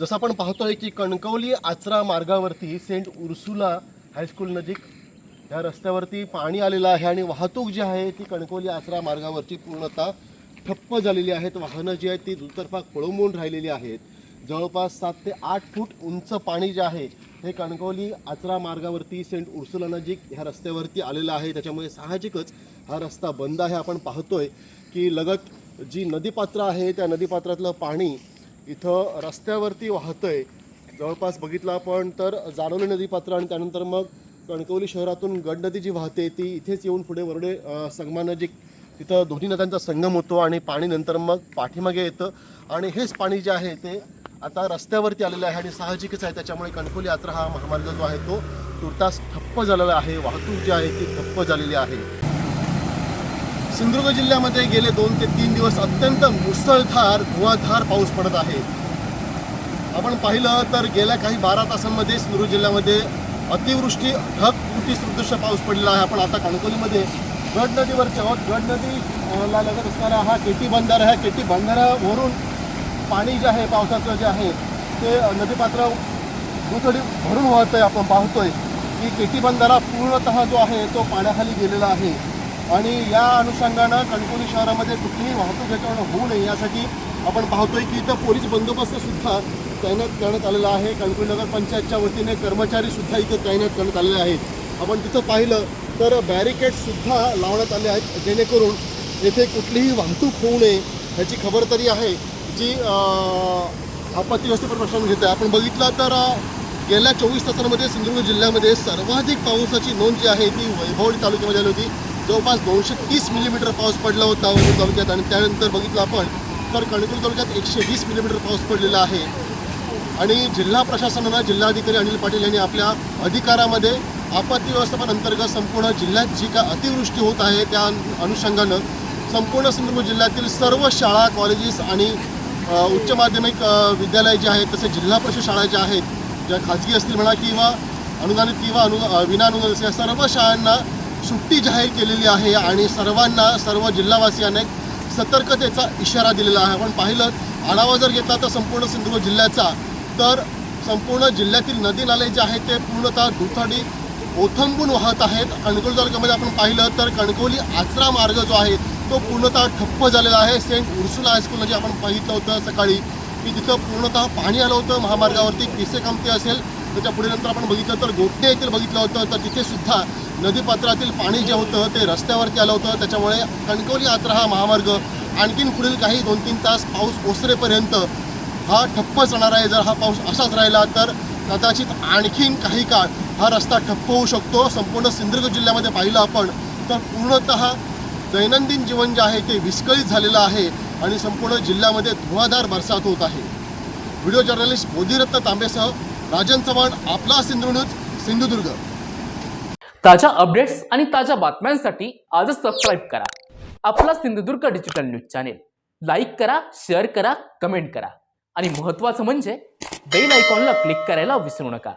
जसं आपण पाहतोय की कणकवली आचरा मार्गावरती सेंट उर्सुला हायस्कूल नजीक ह्या रस्त्यावरती पाणी आलेलं आहे आणि वाहतूक जी आहे ती कणकवली आचरा मार्गावरची पूर्णतः ठप्प झालेली आहेत. वाहनं जी आहेत ती दुतर्फा खोळंबून राहिलेली आहेत. जवळपास सात ते आठ फूट उंच पाणी जे आहे हे कणकवली आचरा मार्गावरती सेंट उर्सुला नजीक ह्या रस्त्यावरती आलेलं आहे. त्याच्यामुळे साहजिकच हा रस्ता बंद आहे. आपण पाहतोय की लगत जी नदीपात्र आहे त्या नदीपात्रातलं पाणी इथं रस्त्यावरती वाहतं आहे. जवळपास बघितलं आपण तर जाणवली नदीपात्र आणि त्यानंतर मग कणकवली शहरातून गड नदी जी वाहते ती इथेच येऊन पुढे वरडे अ, संगमानजीक तिथं दोन्ही नद्यांचा संगम होतो आणि पाणी नंतर मग पाठीमागे येतं. आणि हेच पाणी जे आहे ते आता रस्त्यावरती आलेलं आहे आणि साहजिकच आहे. त्याच्यामुळे कणकवली यात्रा हा महामार्ग जो आहे तो तुर्तास ठप्प झालेला आहे. वाहतूक जी आहे ती ठप्प झालेली आहे. सिंधुदुर्ग जिल्ह्यामध्ये गेले दोन ते तीन दिवस अत्यंत मुसळधार धुवाधार पाऊस पडत आहे. आपण पाहिलं तर गेल्या काही बारा तासांमध्ये सिंधुदुर्ग जिल्ह्यामध्ये अतिवृष्टी ढग फुटी सदृश्य पाऊस पडलेला आहे. आपण आता कणकोलीमध्ये गड नदीवरच्या आहोत. गड नदी ला लगत असणारा हा केटी बंधारा आहे. केटी बंधाऱ्यावरून पाणी जे आहे पावसाचं जे आहे ते नदीपात्र दुथडी भरून वाहत आहे आपण पाहतोय की केटी बंधारा पूर्णतः जो आहे तो पाण्याखाली गेलेला आहे. आणि या अनुषंगानं कणकवली शहरामध्ये कुठलीही वाहतूक याच्यावर होऊ नये यासाठी आपण पाहतोय की इथं पोलीस बंदोबस्तसुद्धा तैनात करण्यात आलेला आहे. कणकवली नगर पंचायतच्या वतीने कर्मचारीसुद्धा इथं तैनात करण्यात आलेले आहेत. आपण तिथं पाहिलं तर बॅरिकेड्ससुद्धा लावण्यात आले आहेत जेणेकरून येथे कुठलीही वाहतूक होऊ नये ह्याची खबरदारी आहे जी आपत्ती व्यवस्थापन प्रशासन घेत आहे आपण बघितलं तर गेल्या चोवीस तासांमध्ये सिंधुदुर्ग जिल्ह्यामध्ये सर्वाधिक पावसाची नोंद जी आहे ती वैभवडी तालुक्यामध्ये आली होती. जवळपास दोनशे तीस मिलीमीटर पाऊस पडला होता वैभव तालुक्यात आणि त्यानंतर बघितलं आपण तर कणकवली तालुक्यात एकशे वीस मिलीमीटर पाऊस पडलेला आहे. आणि जिल्हा प्रशासनानं जिल्हाधिकारी अनिल पाटील यांनी आपल्या अधिकारामध्ये आपत्ती व्यवस्थापन अंतर्गत संपूर्ण जिल्ह्यात जी का अतिवृष्टी होत आहे त्या अनुषंगानं संपूर्ण सिंधुदुर्ग जिल्ह्यातील सर्व शाळा कॉलेजेस आणि उच्च माध्यमिक विद्यालय जे आहेत तसे जिल्हा परिषद शाळा ज्या आहेत ज्या खाजगी असतील म्हणा किंवा अनुदानित किंवा अनु विनाअनुदानित या सर्व शाळांना सुट्टी जाहीर केलेली आहे आणि सर्वांना सर्व जिल्हावासियांना एक सतर्कतेचा इशारा दिलेला आहे. आपण पाहिलं आढावा जर घेतला तर संपूर्ण सिंधुदुर्ग जिल्ह्याचा. तर संपूर्ण जिल्ह्यातील नदी नाले जे आहेत ते पूर्णतः दुथडी ओथंबून वाहत आहेत. कणकवली तालुक्यामध्ये आपण पाहिलं तर कणकवली आचरा मार्ग जो आहे तो पूर्णतः ठप्प झालेला आहे. सेंट उर्सुला हायस्कूलला जे आपण पाहिलं होतं सकाळी की तिथं पूर्णतः पाणी आलं होतं. महामार्गावरती किसे कमती असेल त्याच्या पुढे नंतर आपण बघितलं तर गोटणे येथील बघितलं होतं तर तिथे सुद्धा नदीपात्रातील पाणी जे होतं ते रस्त्यावरती आलं होतं. त्याच्यामुळे कणकवली यात्रा हा महामार्ग. आणखीन पुढील काही दोन तीन तास पाऊस ओसरेपर्यंत हा ठप्पच राहणार आहे. जर हा पाऊस असाच राहिला तर कदाचित आणखीन काही काळ हा रस्ता ठप्प होऊ शकतो. संपूर्ण सिंधुदुर्ग जिल्ह्यामध्ये पाहिलं आपण तर पूर्णतः दैनंदिन जीवन जे आहे ते विस्कळीत झालेलं आहे आणि संपूर्ण जिल्ह्यामध्ये धुवाधार बरसात होत आहे. व्हिडिओ जर्नलिस्ट बोधिरत्न तांबेसह राजन चव्हाण आपला सिंधू न्यूज सिंधुदुर्ग. ताज्या अपडेट्स आणि ताज्या बातम्यांसाठी आजच सबस्क्राईब करा. आपला Sindhudurg digital news channel like करा शेअर करा कमेंट करा. आणि महत्त्वाचं म्हणजे बेल आयकॉनला क्लिक करायला विसरू नका.